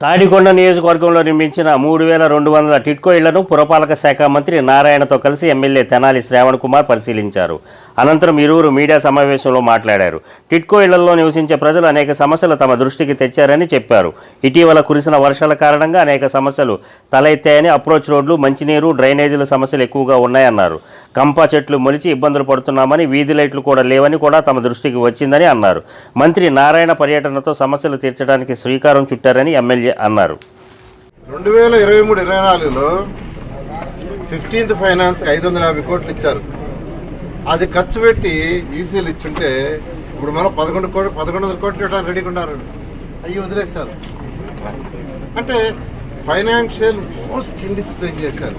తాడికొండ నియోజకవర్గంలో నిర్మించిన మూడు వేల రెండు వందల టిట్కో ఇళ్ళను పురపాలక శాఖ మంత్రి నారాయణతో కలిసి ఎమ్మెల్యే తెనాలి శ్రావణ్ కుమార్ పరిశీలించారు. అనంతరం ఇరువురు మీడియా సమావేశంలో మాట్లాడారు. టిట్కో ఇళ్ళలో నివసించే ప్రజలు అనేక సమస్యలు తమ దృష్టికి తెచ్చారని చెప్పారు. ఇటీవల కురిసిన వర్షాల కారణంగా అనేక సమస్యలు తలెత్తాయని అప్రోచ్ రోడ్లు మంచినీరు డ్రైనేజీల సమస్యలు ఎక్కువగా ఉన్నాయన్నారు. కంప చెట్లు మొలిచి ఇబ్బందులు పడుతున్నామని వీధి లైట్లు కూడా లేవని కూడా తమ దృష్టికి వచ్చిందని అన్నారు. మంత్రి నారాయణ పర్యటనతో సమస్యలు తీర్చడానికి శ్రీకారం చుట్టారని ఎమ్మెల్యే అన్నారు. రెండు వేల ఇరవై మూడు ఇరవై నాలుగులో ఫిఫ్టీన్త్ ఫైనాన్స్ ఐదు వందల యాభై కోట్లు ఇచ్చారు. అది ఖర్చు పెట్టి ఈసీలు ఇచ్చుంటే ఇప్పుడు మనం పదకొండు కోట్లు పదకొండు వందల కోట్లు ఇవ్వడానికి రెడీగా ఉన్నారు. అయ్యి వదిలేశారు. అంటే ఫైనాన్షియల్ మోస్ట్ ఇండిసిప్లిన్ చేశారు.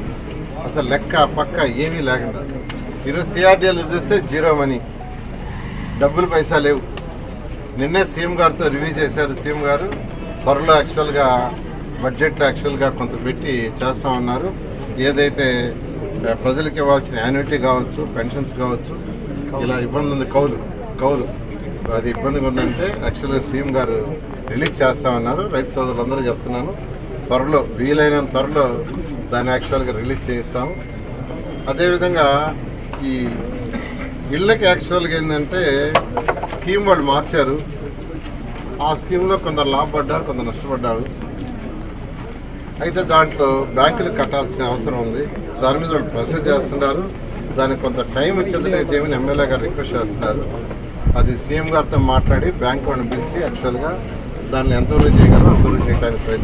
అసలు లెక్క పక్క ఏమీ లేకుండా. ఈరోజు సిఆర్డీఎల్ చూస్తే జీరో మనీ. డబ్బులు పైసా లేవు. నిన్నే సీఎం గారితో రివ్యూ చేశారు సీఎం గారు. త్వరలో యాక్చువల్గా బడ్జెట్లో యాక్చువల్గా కొంత పెట్టి చేస్తా ఉన్నారు. ఏదైతే ప్రజలకు ఇవ్వాల్సిన యాన్యుటీ కావచ్చు పెన్షన్స్ కావచ్చు ఇలా ఇబ్బంది ఉంది. కౌలు కౌలు. అది ఇబ్బందిగా ఉందంటే యాక్చువల్గా సీఎం గారు రిలీజ్ చేస్తా ఉన్నారు. రైతు సోదరులందరూ చెప్తున్నాను. త్వరలో వీలైనంత త్వరలో దాన్ని యాక్చువల్గా రిలీజ్ చేయిస్తాము. అదేవిధంగా ఈ ఇళ్ళకి యాక్చువల్గా ఏంటంటే స్కీమ్ వాళ్ళు మార్చారు. ఆ స్కీమ్లో కొందరు లాభపడ్డారు కొందరు నష్టపడ్డారు. అయితే దాంట్లో బ్యాంకులు కట్టాల్సిన అవసరం ఉంది. దాని మీద వాళ్ళు ప్రెషర్ చేస్తున్నారు. దానికి కొంత టైం ఇచ్చేది చేయమని ఎమ్మెల్యే గారు రిక్వెస్ట్ చేస్తున్నారు. అది సీఎం గారితో మాట్లాడి బ్యాంక్ వాళ్ళని పిలిచి యాక్చువల్గా దాన్ని ఎంతవరకు చేయగలరో అంతవరకు చేయడానికి ప్రయత్నం